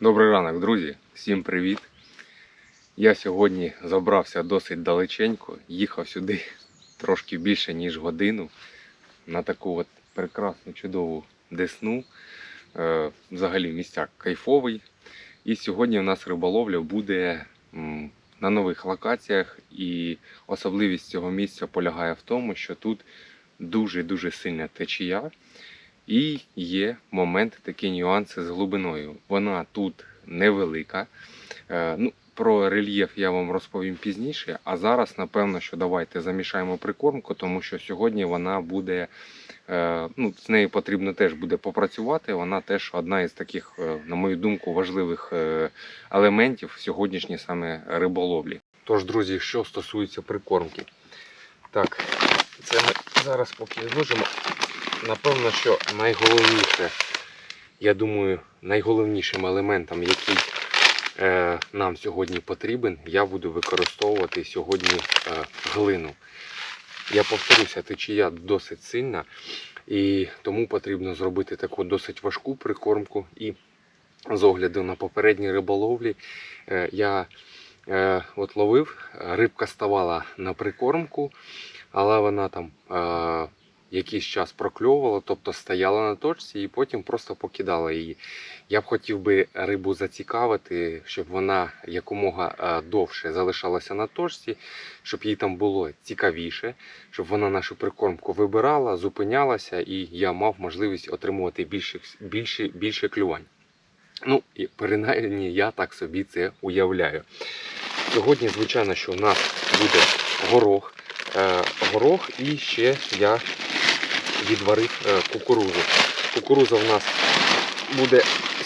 Добрий ранок, друзі! Всім привіт! Я сьогодні забрався досить далеченько, їхав сюди трошки більше, ніж годину на таку от прекрасну чудову десну. Е, Взагалі місця кайфовий. І сьогодні у нас риболовля буде на нових локаціях. І особливість цього місця полягає в тому, що тут дуже-дуже сильна течія. І є моменти, такі нюанси з глибиною. Вона тут невелика. Е, Ну, про рельєф я вам розповім пізніше. А зараз, напевно, що давайте замішаємо прикормку, тому що сьогодні вона буде. е, Ну, з нею потрібно теж буде попрацювати. Вона теж одна із таких, е, на мою думку, важливих елементів сьогоднішньої саме риболовлі. Тож, друзі, що стосується прикормки, так, це ми зараз поки зложимо. Напевно, що найголовніше, я думаю, найголовнішим елементом, який е, нам сьогодні потрібен, я буду використовувати сьогодні е, глину. Я повторюся, течія досить сильна, і тому потрібно зробити таку досить важку прикормку. І з огляду на попередні риболовлі е, я е, от ловив, рибка ставала на прикормку, але вона там. Е, якийсь час прокльовувала, тобто стояла на точці і потім просто покидала її. Я б хотів би рибу зацікавити, щоб вона якомога е, довше залишалася на точці, щоб їй там було цікавіше, щоб вона нашу прикормку вибирала, зупинялася, і я мав можливість отримувати більше, більше, більше клювань. Ну, і принаймні я так собі це уявляю. Сьогодні, звичайно, що у нас буде горох. Е, горох і ще я відварив е, кукурузу. Кукуруза в нас буде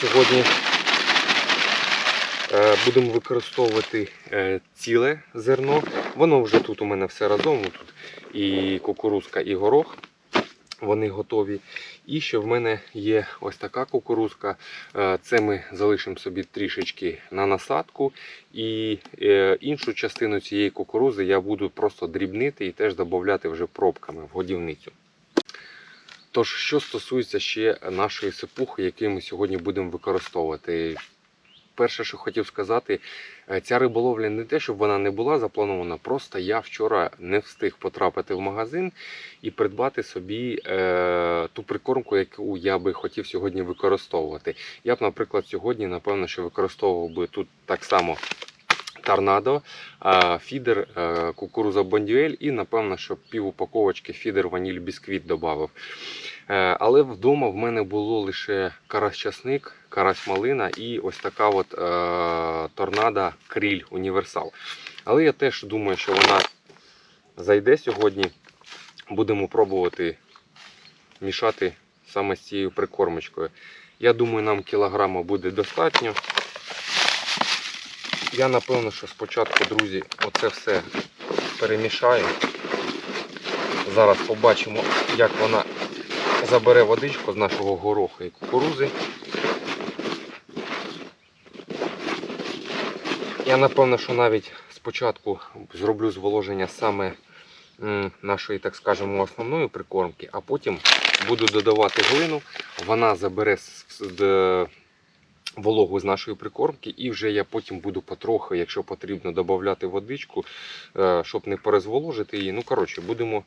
сьогодні. е, Будемо використовувати е, ціле зерно. Воно вже тут у мене все разом. Тут і кукурузка, і горох. Вони готові. І ще в мене є ось така кукурузка. Це ми залишимо собі трішечки на насадку. І іншу частину цієї кукурузи я буду просто дрібнити і теж додати вже пробками в годівницю. Тож, що стосується ще нашої сипухи, яку ми сьогодні будемо використовувати. Перше, що хотів сказати, е, ця риболовля не те, щоб вона не була запланована, просто я вчора не встиг потрапити в магазин і придбати собі е, ту прикормку, яку я би хотів сьогодні використовувати. Я б, наприклад, сьогодні, напевно, що використовував би тут так само торнадо, фідер, е, кукуруза бондюель і, напевно, що пів упаковочки фідер ваніль бісквіт додав. Е, Але вдома в мене було лише карась часник, карась малина і ось така от е, торнадо кріль універсал. Але я теж думаю, що вона зайде сьогодні. Будемо пробувати мішати саме з цією прикормочкою. Я думаю, нам кілограма буде достатньо. Я напевно, що спочатку, друзі, оце все перемішаю. Зараз побачимо, як вона забере водичку з нашого гороху і кукурузи. Я напевно, що навіть спочатку зроблю зволоження саме нашої, так скажемо, основної прикормки, а потім буду додавати глину, вона забере з- вологу з нашої прикормки, і вже я потім буду потрохи, якщо потрібно, додати водичку, е, щоб не перезволожити її. Ну, коротше, будемо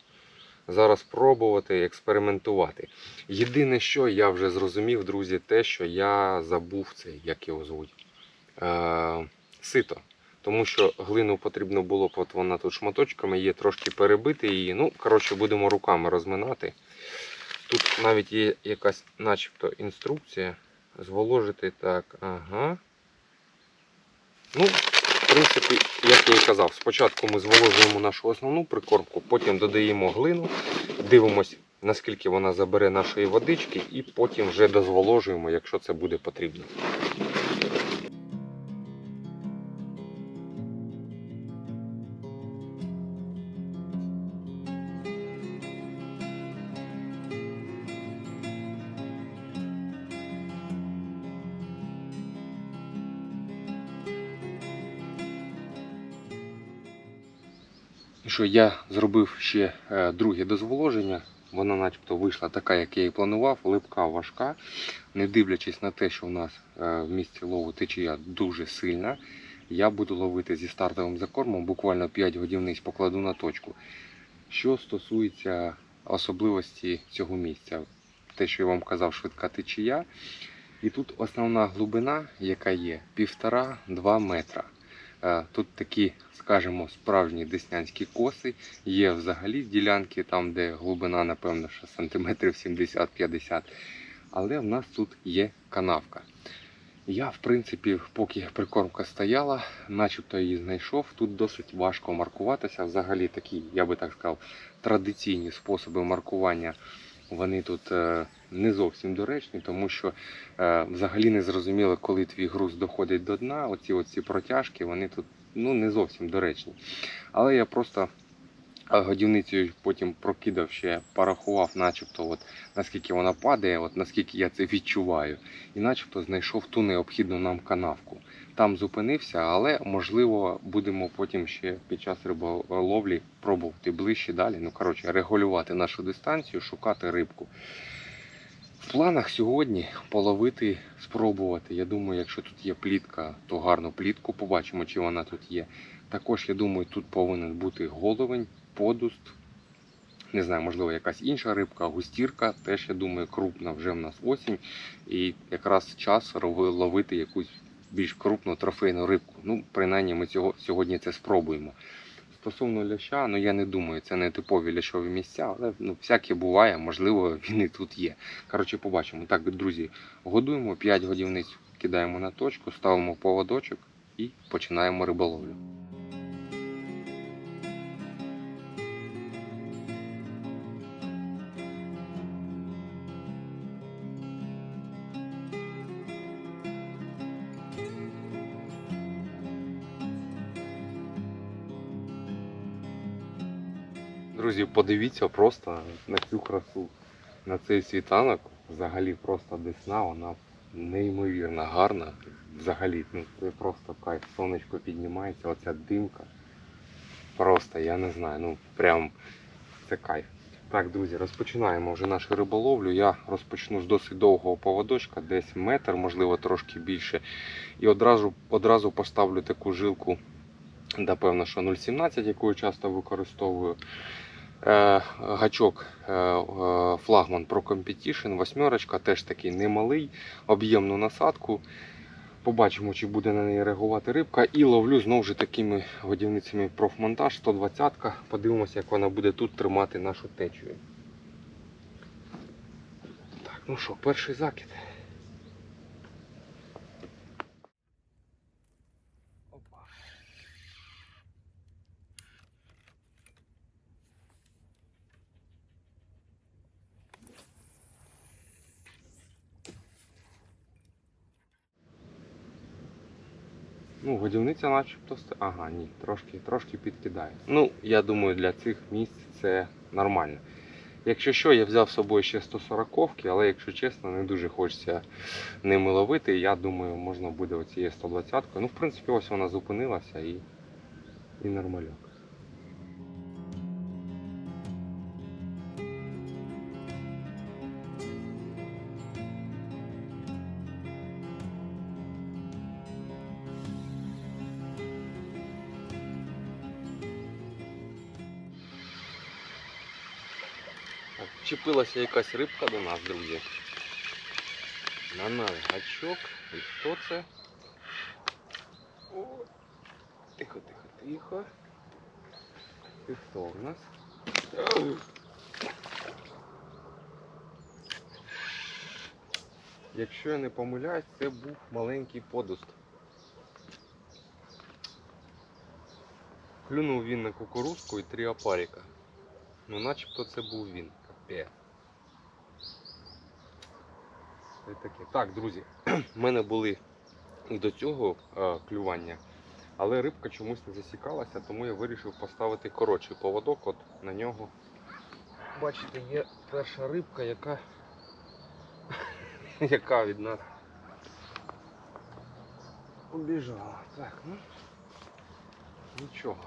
зараз пробувати експериментувати. Єдине, що я вже зрозумів, друзі, те, що я забув це, як його звуть. Е, сито. Тому що глину потрібно було, от вона тут шматочками є, трошки перебити її. Ну, коротше, будемо руками розминати. Тут навіть є якась начебто інструкція. Зволожити так, ага. Ну, в принципі, як я і казав, спочатку ми зволожуємо нашу основну прикормку, потім додаємо глину, дивимось, наскільки вона забере нашої водички, і потім вже дозволожуємо, якщо це буде потрібно. Що я зробив ще е, друге дозволоження. Вона начебто вийшла така, як я і планував, липка важка. Не дивлячись на те, що в нас е, в місці лову течія дуже сильна, я буду ловити зі стартовим закормом, буквально 5 годівниць покладу на точку. Що стосується особливості цього місця, те, що я вам казав, швидка течія. І тут основна глибина, яка є, 1,5-2 метра. Е, Тут такі, скажімо, справжні деснянські коси. Є взагалі ділянки, там, де глибина, напевно, що сантиметрів 70-50. Але в нас тут є канавка. Я, в принципі, поки прикормка стояла, начебто її знайшов. Тут досить важко маркуватися. Взагалі такі, я би так сказав, традиційні способи маркування. Вони тут е, не зовсім доречні, тому що е, взагалі не зрозуміло, коли твій груз доходить до дна. Оці, оці протяжки, вони тут ну, не зовсім доречні. Але я просто е, годівницею потім прокидав ще, порахував, начебто, от, наскільки вона падає, от, наскільки я це відчуваю. І начебто знайшов ту необхідну нам канавку. Там зупинився, але можливо будемо потім ще під час риболовлі пробувати ближче далі. Ну коротше, регулювати нашу дистанцію, шукати рибку. В планах сьогодні половити, спробувати. Я думаю, якщо тут є плітка, то гарну плітку побачимо, чи вона тут є. Також я думаю, тут повинен бути головень, подуст. Не знаю, можливо, якась інша рибка, густірка. Теж я думаю, крупна вже в нас осінь. І якраз час ловити якусь більш крупну трофейну рибку. Ну, принаймні, ми цього сьогодні це спробуємо. Стосовно ляща, ну я не думаю, це не типові лящові місця, але ну, всяке буває, можливо, він і тут є. Коротше, побачимо. Так, друзі, годуємо 5 годівниць, кидаємо на точку, ставимо поводочок і починаємо риболовлю. Друзі, подивіться просто на цю красу, на цей світанок. Взагалі просто десна, вона неймовірно гарна. Взагалі, ну це просто кайф. Сонечко піднімається, оця димка. Просто, я не знаю, ну прям це кайф. Так, друзі, розпочинаємо вже нашу риболовлю. Я розпочну з досить довгого поводочка, десь метр, можливо, трошки більше. І одразу, одразу поставлю таку жилку, напевно, що 0,17, яку я часто використовую. Е, гачок е, е, флагман Pro Competition, восьмерочка, теж такий немалий, об'ємну насадку. Побачимо, чи буде на неї реагувати рибка. І ловлю знову ж такими годівницями профмонтаж 120 -ка. Подивимося, як вона буде тут тримати нашу течію. Так, ну що, перший закид. Опа. Ну, годівниця начебто. Ага, ні, трошки, трошки підкидає. Ну, я думаю, для цих місць це нормально. Якщо що, я взяв з собою ще 140-ки, але якщо чесно, не дуже хочеться ними ловити. Я думаю, можна буде оцією 120-кою. Ну, в принципі, ось вона зупинилася і, і нормальок. Так, якась рибка до нас, друзі. На наш гачок. І хто це? О, тихо, тихо, тихо. І хто в нас? Якщо я не помиляюсь, це був маленький подуст. Клюнув він на кукурузку і три опаріка. Ну, начебто це був він. Це таке. Так, друзі, в мене були і до цього е, клювання, але рибка чомусь не засікалася, тому я вирішив поставити коротший поводок от на нього. Бачите, є перша рибка, яка, яка від нас убіжала. Так, ну нічого.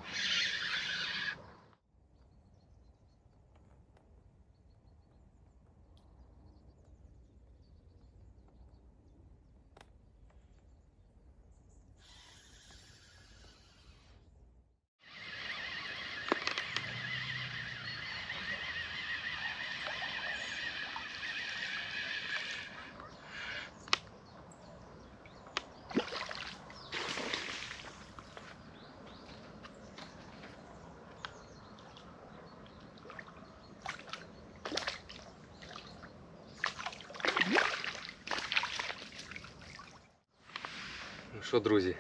Що, друзі,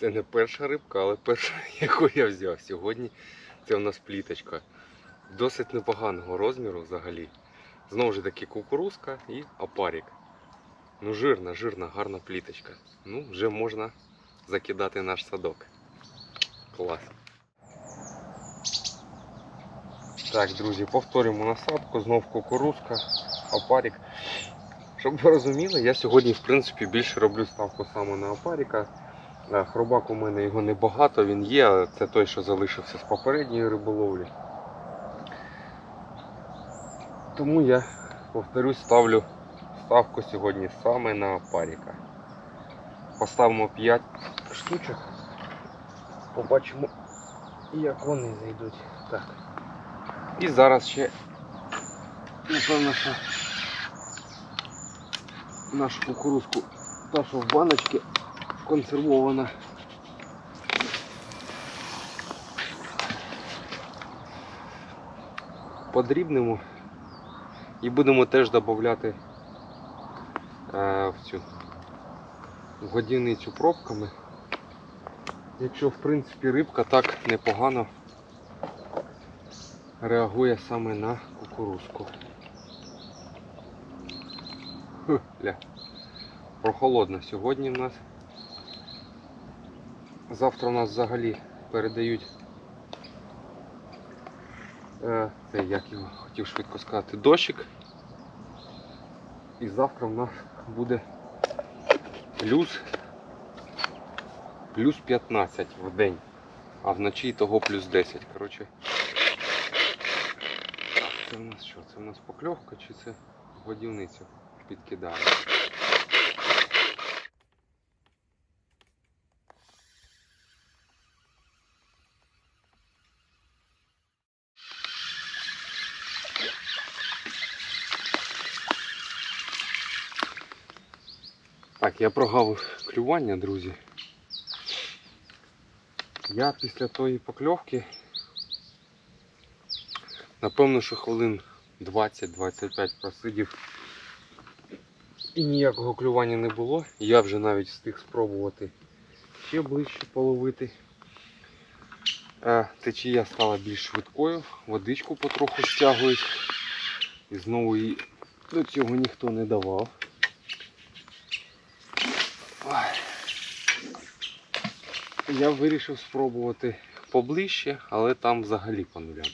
це не перша рибка, але перша, яку я взяв сьогодні. Це у нас пліточка. Досить непоганого розміру взагалі. Знову ж таки кукурузка і опарик. Ну, жирна, жирна, гарна пліточка. Ну, вже можна закидати наш садок. Клас. Так, друзі, повторюємо насадку, знов кукурузка, опарик. Щоб ви розуміли, я сьогодні, в принципі, більше роблю ставку саме на опаріка. Е, Хробак у мене його небагато, він є, але це той, що залишився з попередньої риболовлі. Тому я, повторюсь, ставлю ставку сьогодні саме на опаріка. Поставимо 5 штучок. Побачимо, як вони зайдуть. Так. І зараз ще, напевно, що нашу кукурузку, та що в баночці консервована. Подрібнемо і будемо теж додати е, в цю годівницю пробками. Якщо в принципі рибка так непогано реагує саме на кукурузку. Ля. Прохолодно сьогодні в нас. Завтра у нас взагалі передають. Е, це як його хотів швидко сказати, дощик. І завтра в нас буде плюс, плюс 15 в день, а вночі того плюс 10. Коротше. Це в нас що? Це в нас покльовка чи це годівницю підкидає? Так, я прогавив клювання, друзі. Я після тої покльовки, напевно, що хвилин 20-25 просидів і ніякого клювання не було. Я вже навіть встиг спробувати ще ближче половити. Течія стала більш швидкою, водичку потроху стягують. І знову її до цього ніхто не давав. Я вирішив спробувати поближче, але там взагалі по нулям.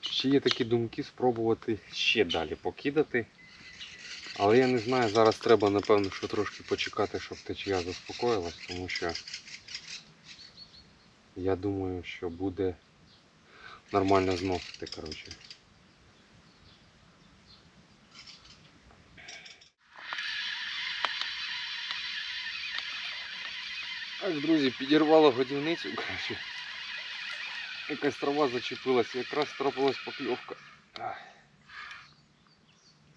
Ще є такі думки спробувати ще далі покидати. Але я не знаю, зараз треба напевно що трошки почекати, щоб течія заспокоїлась, тому що я думаю, що буде нормально зносити, коротше. Так, друзі, підірвало годівницю, коротше. Якась трава зачепилася, якраз трапилась покльовка.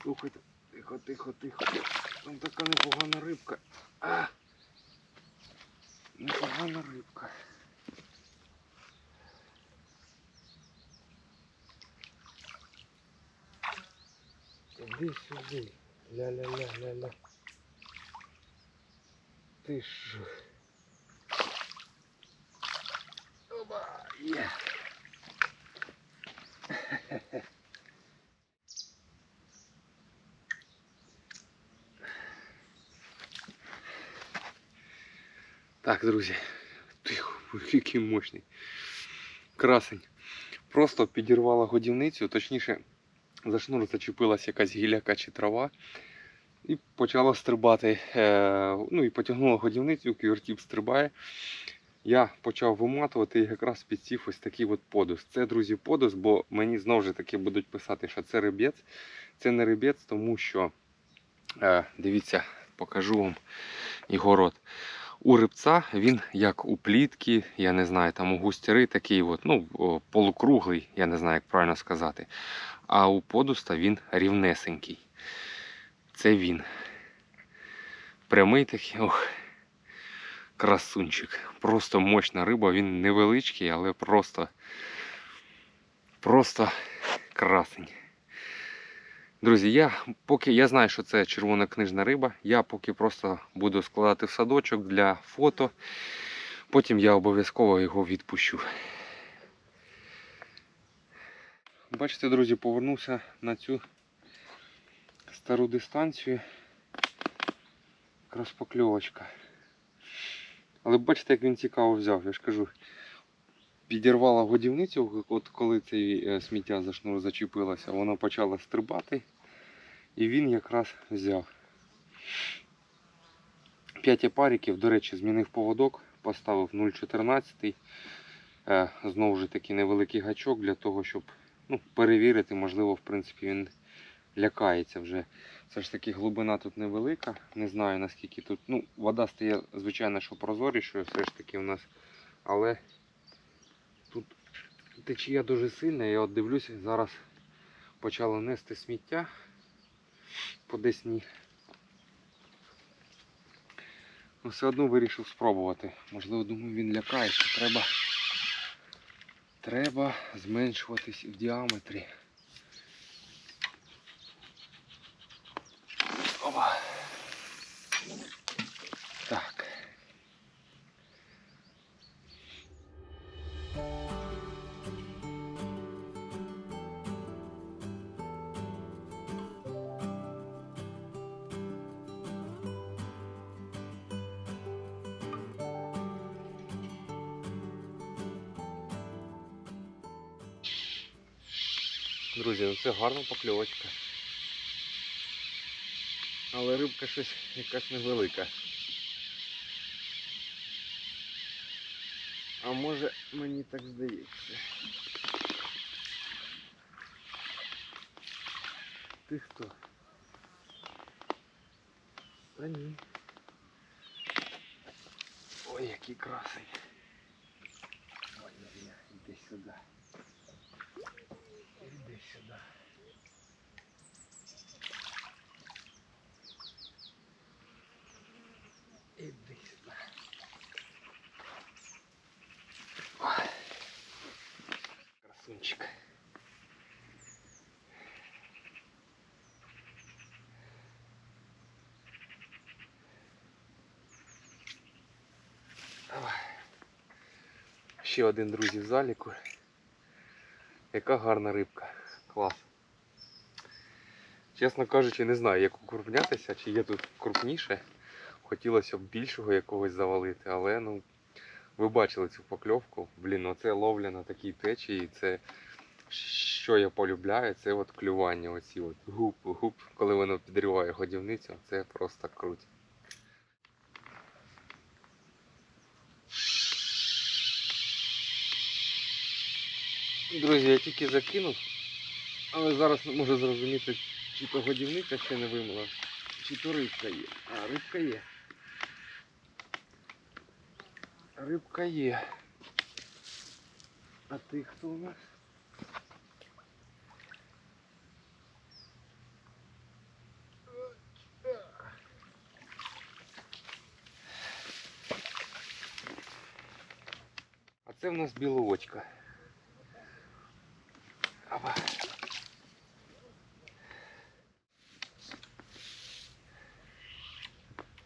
Слухайте, тихо, тихо, тихо. Там така непогана рибка. А! Непогана рибка. Іди сюди. Ля-ля-ля-ля-ля. Ти що? Оба! Є! Так, друзі, який мощний. Красень. Просто підірвала годівницю, точніше, за шнур зачепилась якась гіляка чи трава. І почала стрибати. Е, ну і потягнула годівницю, квертіп стрибає. Я почав виматувати і якраз підсів ось такий от подус. Це, друзі, подус, бо мені знову ж таки будуть писати, що це рибець. Це не рибець, тому що, е, дивіться, покажу вам його рот. У рибця він як у плітки, я не знаю, там у густяри такий от, ну, полукруглий, я не знаю, як правильно сказати. А у подуста він рівнесенький. Це він. Прямий такий, ох, красунчик. Просто мощна риба, він невеличкий, але просто, просто красень. Друзі, я поки я знаю, що це червона книжна риба. Я поки просто буду складати в садочок для фото. Потім я обов'язково його відпущу. Бачите, друзі, повернувся на цю стару дистанцію. Якраз покльовочка. Але бачите, як він цікаво взяв, я ж кажу. Підірвала годівницю, от коли цей е, сміття за шнур зачепилося, воно почало стрибати. І він якраз взяв. П'ять опариків, до речі, змінив поводок, поставив 0,14. Е, Знову ж таки невеликий гачок для того, щоб ну, перевірити, можливо, в принципі, він лякається вже. Все ж таки глибина тут невелика. Не знаю наскільки тут. Ну, вода стає, звичайно, що прозорішою, все ж таки у нас. Але течія дуже сильна. Я от дивлюся, зараз почало нести сміття по Десні. Ну, все одно вирішив спробувати. Можливо, думаю, він лякається. Треба, треба зменшуватись в діаметрі. Гарна покльовочка. Але рибка щось якась невелика. А може мені так здається. Ти хто? Та ні. Ой, який красень. Ой, ой, іди сюди. Ще один друзі в заліку. Яка гарна рибка. Клас. Чесно кажучи, не знаю, як укрупнятися, чи є тут крупніше. Хотілося б більшого якогось завалити, але ну, ви бачили цю покльовку. Блін, оце ловля на такій течії. Це що я полюбляю, це от клювання. Оці от гуп, гуп, коли воно підриває годівницю, це просто круть. Друзі, я тільки закинув, але зараз не можу зрозуміти, чи то годівниця ще не вимила, чи то рибка є. А, рибка є. Рибка є. А ти хто у нас? А це в нас біловочка. Опа.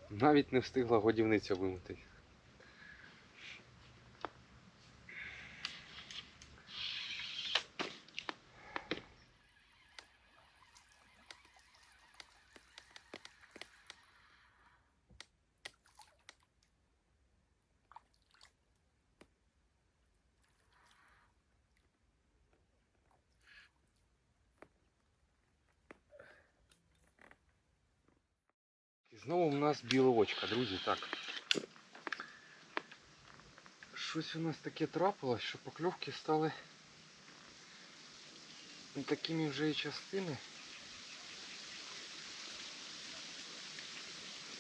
Навіть не встигла годівниця вимити. І знову в нас біловочка, друзі, так. Щось у нас таке трапилось, що покльовки стали не такими вже і частими.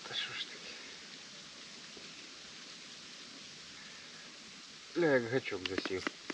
Та що ж таке? Ля, як гачок засів.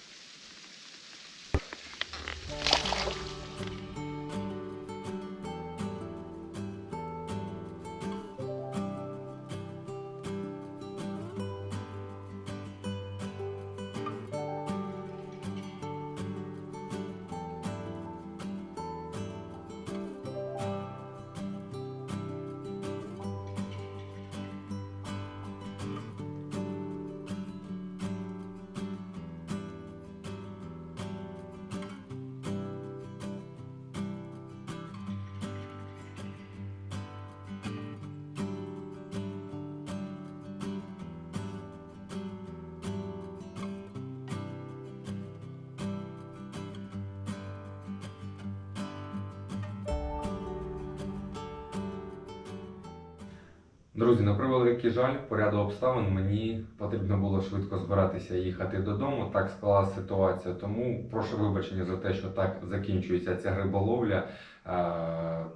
Друзі, на превеликий жаль, по ряду обставин мені потрібно було швидко збиратися їхати додому. Так склалася ситуація. Тому прошу вибачення за те, що так закінчується ця риболовля. е,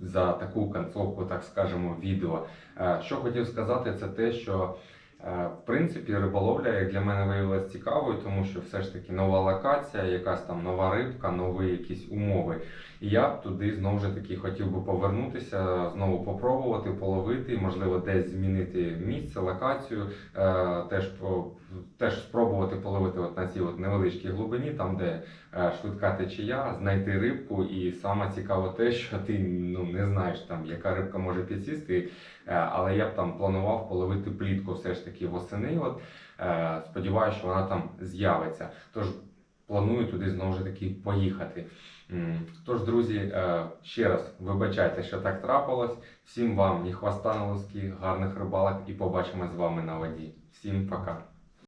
За таку концовку, так скажемо, відео. Е, Що хотів сказати, це те, що в принципі риболовля як для мене виявилася цікавою, тому що все ж таки нова локація, якась там нова рибка, нові якісь умови. І я б туди знову ж таки хотів би повернутися, знову попробувати, половити, можливо, десь змінити місце, локацію, е, теж, теж спробувати половити от на цій от невеличкій глибині, там, де е, швидка течія, знайти рибку. І саме цікаво те, що ти ну, не знаєш, там, яка рибка може підсісти. Е, Але я б там планував половити плітку все ж таки восени. От, е, сподіваюся, що вона там з'явиться. Тож планую туди знову ж таки поїхати. Тож, друзі, е, ще раз вибачайте, що так трапилось. Всім вам на лоски, гарних рибалок і побачимо з вами на воді. Всім пока.